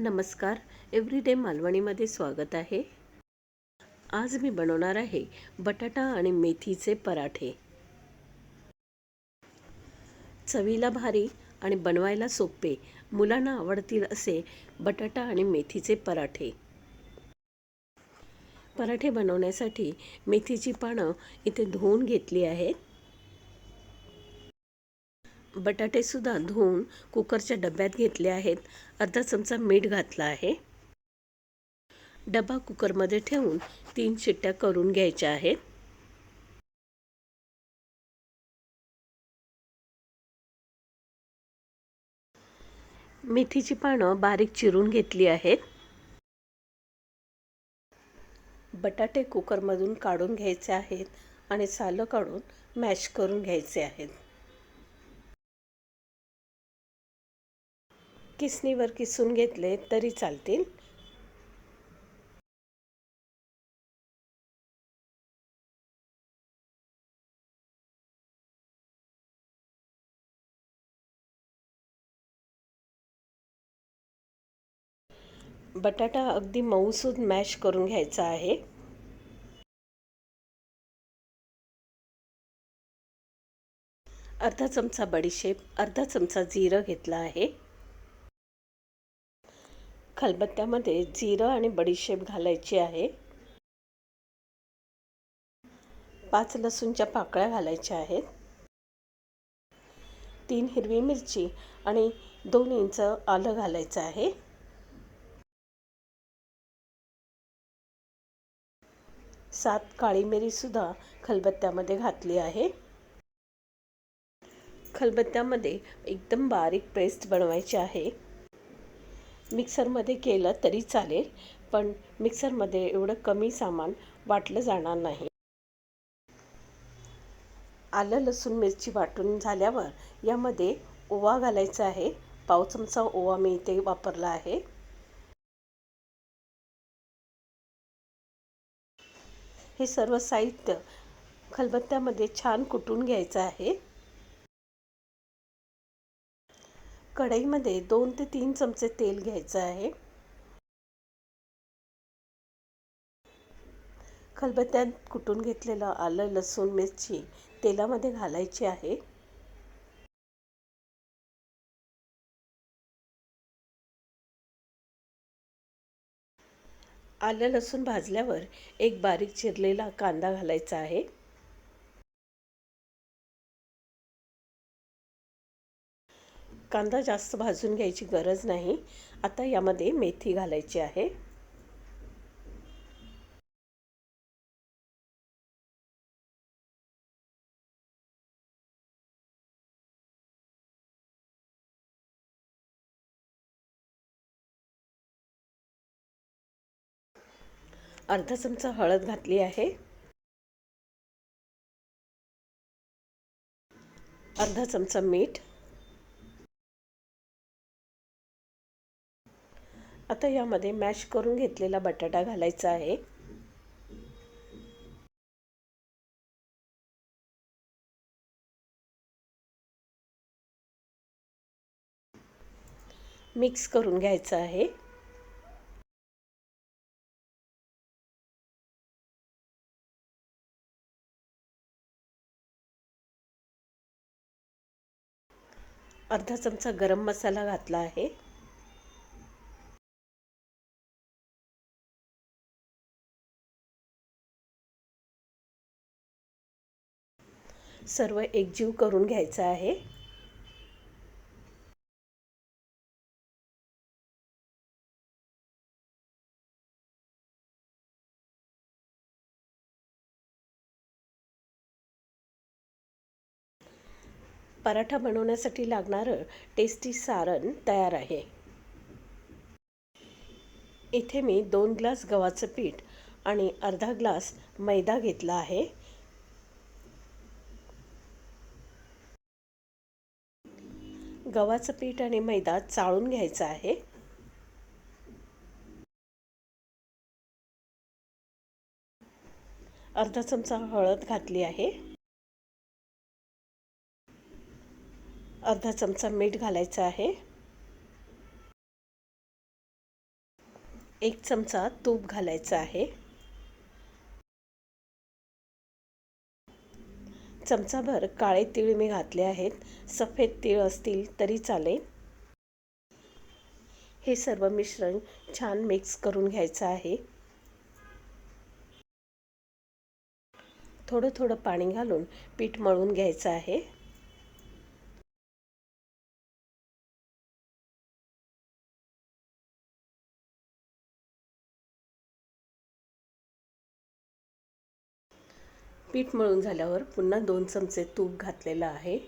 नमस्कार. एव्हरीडे मालवणीमध्ये स्वागत आहे. आज मी बनवणार आहे बटाटा आणि मेथीचे पराठे. चवीला भारी आणि बनवायला सोपे मुलांना आवडतील असे बटाटा आणि मेथीचे पराठे. पराठे बनवण्यासाठी मेथीची पानं इथे धुवून घेतली आहेत. बटाटेसुद्धा धुवून कुकरच्या डब्यात घेतले आहेत. अर्धा चमचा मीठ घातला आहे. डबा कुकरमध्ये ठेवून तीन शिट्ट्या करून घ्यायच्या आहेत. मेथीची पानं बारीक चिरून घेतली आहेत. बटाटे कुकरमधून काढून घ्यायचे आहेत आणि सालं काढून मॅश करून घ्यायचे आहेत. किसणीवर किसून घेतले तरी चालतील. बटाटा अगदी मऊसूद मॅश करून घ्यायचा आहे. अर्धा चमचा बडीशेप अर्धा चमचा जिरं घेतला आहे. खलबत्त्यामध्ये जिरं आणि बडीशेप घालायची आहे. पाच लसूणच्या पाकळ्या घालायच्या आहेत. तीन हिरवी मिरची आणि दोन इंच आलं घालायचं आहे. सात काळी मिरीसुद्धा खलबत्त्यामध्ये घातली आहे. खलबत्त्यामध्ये एकदम बारीक पेस्ट बनवायची आहे. मिक्सरमध्ये केलं तरी चालेल पण मिक्सरमध्ये एवढं कमी सामान वाटलं जाणार नाही. आलं लसूण मिरची वाटून झाल्यावर यामध्ये ओवा घालायचा आहे. पाव चमचा ओवा मी इथे वापरला आहे. हे सर्व साहित्य खलबत्त्यामध्ये छान कुटून घ्यायचं आहे. कढईमध्ये दोन ते तीन चमचे तेल घ्यायचं आहे. खलबत्त्यात कुटून घेतलेलं आलं लसूण मिरची तेलामध्ये घालायची आहे. आलं लसूण भाजल्यावर एक बारीक चिरलेला कांदा घालायचा आहे. कांदा जास्त भाजून घ्यायची गरज नाही. आता यामध्ये मेथी घालायची आहे. अर्धा चमचा हळद घातली आहे. अर्धा चमचा मीठ. आता यामध्ये मॅश करून घेतलेला बटाटा घालायचा आहे. मिक्स करून घ्यायचं आहे. अर्धा चमचा गरम मसाला घातला आहे. सर्व एकजीव करून घ्यायचं आहे. पराठा बनवण्यासाठी लागणारं टेस्टी सारण तयार आहे. इथे मी दोन ग्लास गव्हाचं पीठ आणि अर्धा ग्लास मैदा घेतला आहे. गव्हाचं पीठ आणि मैदा चाळून घ्यायचा आहे. अर्धा चमचा हळद घातली आहे. अर्धा चमचा मीठ घालायचं आहे. एक चमचा तूप घालायचं आहे. चमचाभर काळे तीळ मी घातले आहेत. सफेद तीळ असतील तरी चालेल. हे सर्व मिश्रण छान मिक्स करून घ्यायचं आहे. थोडं थोडं पाणी घालून पीठ मळून घ्यायचं आहे. पीठ मळून झाल्यावर पुन्हा दोन चमचे तूप घातलेलं आहे.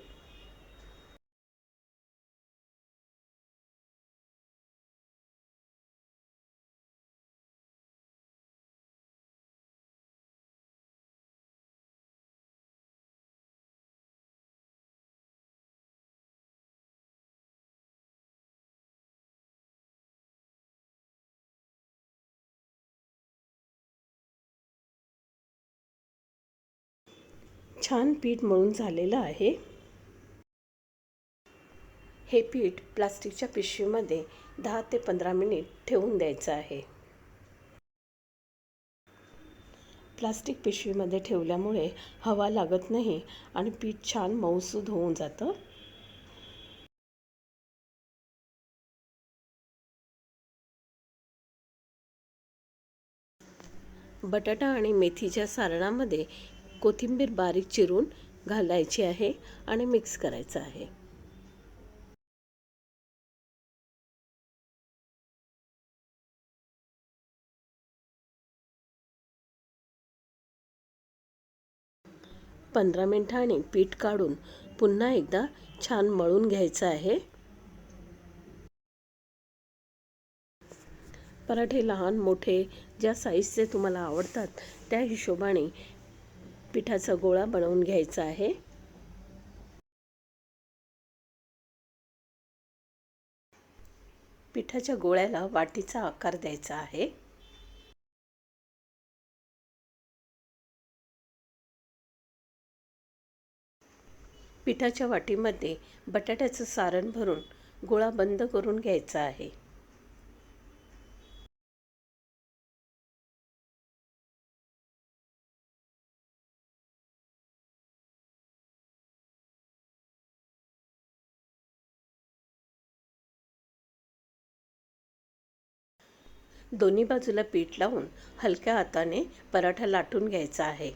छान पीठ मळून झालेलं आहे. हे पीठ प्लास्टिकच्या पिशवीमध्ये दहा ते पंधरा मिनिट ठेवून द्यायचं आहे. प्लास्टिक पिशवीमध्ये ठेवल्यामुळे हवा लागत नाही आणि पीठ छान मऊसूद होऊन जातं. बटाटा आणि मेथीच्या सारणामध्ये कोथिंबीर बारीक चिरून घालायची आहे आणि मिक्स करायचं आहे. पंधरा मिनिटांनी पीठ काढून पुन्हा एकदा छान मळून घ्यायचं आहे. पराठे लहान मोठे ज्या साईजचे तुम्हाला आवडतात त्या हिशोबाने पिठाचा गोळा बनवून घ्यायचा आहे. पिठाच्या गोळ्याला वाटीचा आकार द्यायचा आहे. पिठाच्या वाटीमध्ये बटाट्याचं सारण भरून गोळा बंद करून घ्यायचा आहे. दोन्ही बाजूला पीठ लावून हलक्या हाताने पराठा लाटून घ्यायचा आहे.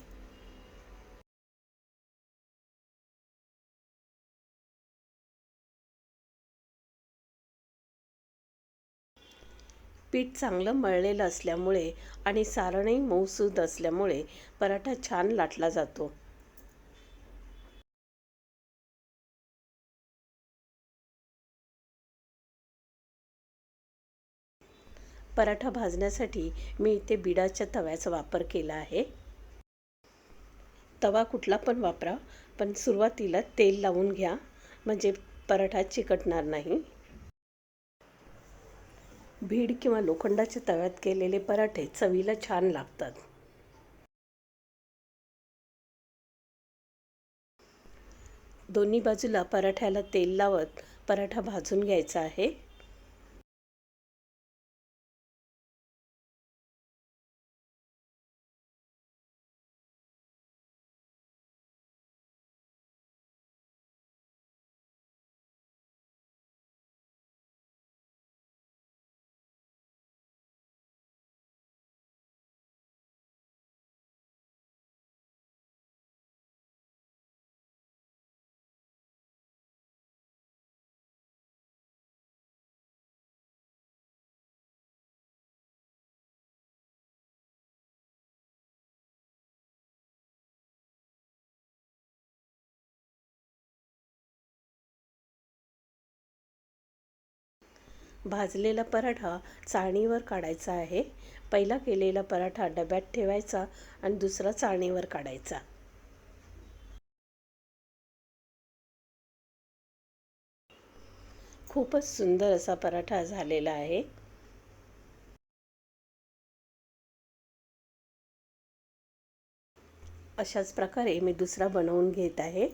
पीठ चांगलं मळलेलं असल्यामुळे आणि सारणही मऊसूद असल्यामुळे पराठा छान लाटला जातो. पराठा भाजण्यासाठी मी इथे बिडाच्या तव्याचा वापर केला आहे. तवा कुठला पण वापरा पण सुरुवातीला तेल लावून घ्या म्हणजे पराठा चिकटणार नाही. भीड किंवा लोखंडाच्या तव्यात केलेले पराठे चवीला छान लागतात. दोन्ही बाजूला पराठ्याला तेल लावत पराठा भाजून घ्यायचा आहे. भाजलेला पराठा चाळणीवर काढायचा आहे. पहिला केलेला पराठा डब्यात ठेवायचा आणि दुसरा चाळणीवर काढायचा. खूपच सुंदर असा पराठा झालेला आहे. अशाच प्रकारे मी दुसरा बनवून घेत आहे.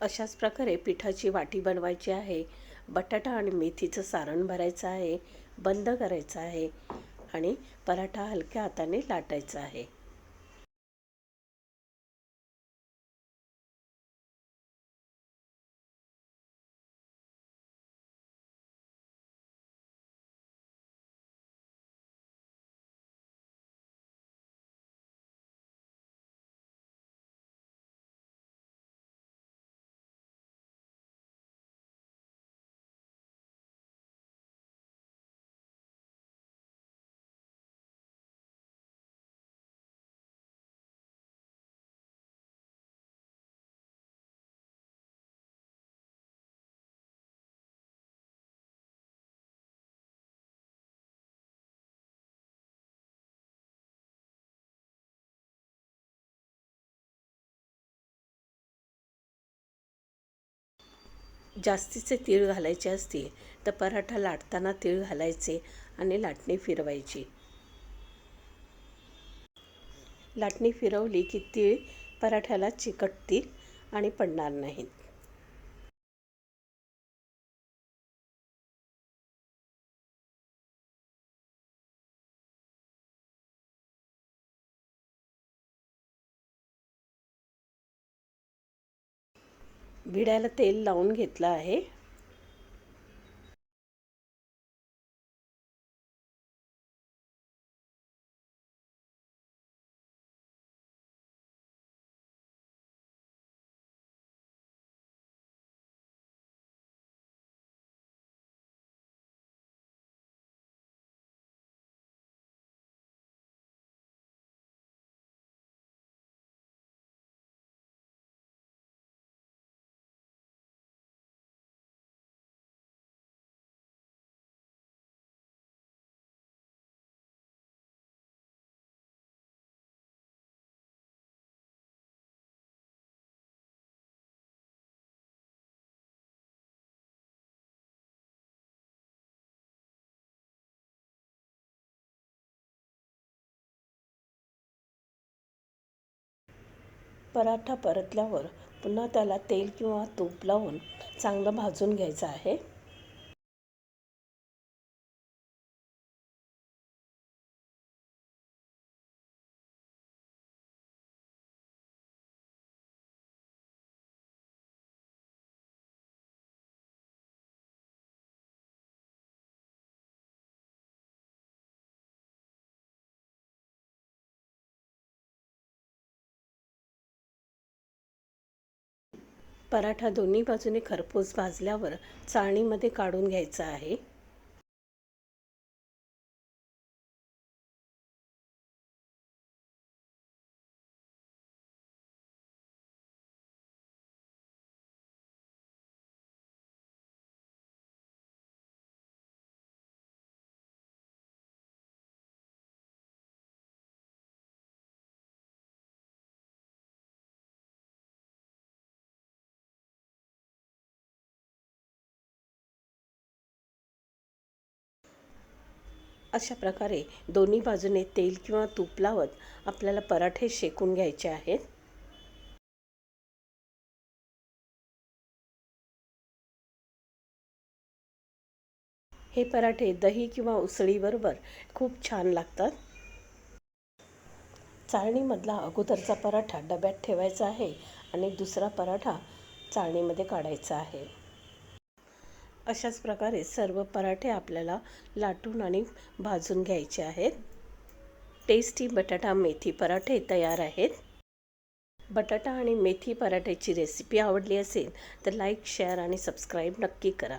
अशाच प्रकारे पिठाची वाटी बनवायची आहे. बटाटा आणि मेथीचं सारण भरायचं आहे. बंद करायचं आहे. आणि पराठा हलक्या हाताने लाटायचा आहे. जास्तीचे तीळ घालायचे असतील तर पराठा लाटताना तीळ घालायचे आणि लाटणी फिरवायची. लाटणी फिरवली की तीळ पराठ्याला चिकटतील आणि पडणार नाहीत. भिड्याला तेल लावून घेतलं आहे. पराठा परतल्यावर पुन्हा त्याला तेल किंवा तूप लावून चांगलं भाजून घ्यायचं आहे. पराठा दोन्ही बाजूने खरपूस भाजल्यावर चाळणीमध्ये काढून घ्यायचा आहे. अशा प्रकारे दोन्ही बाजूने तेल किंवा तूप लावत आपल्याला पराठे शेकून घ्यायचे आहेत. हे पराठे दही किंवा उसळीबरोबर खूप छान लागतात. चाळणीमधला अगोदरचा पराठा डब्यात ठेवायचा आहे आणि दुसरा पराठा चाळणीमध्ये काढायचा आहे. अशाच प्रकारे सर्व पराठे आपल्याला लाटून आणि भाजून घ्यायचे आहेत. टेस्टी बटाटा मेथी पराठे तयार आहेत. बटाटा आणि मेथी पराठ्याची रेसिपी आवडली असेल तर लाईक शेअर आणि सबस्क्राईब नक्की करा.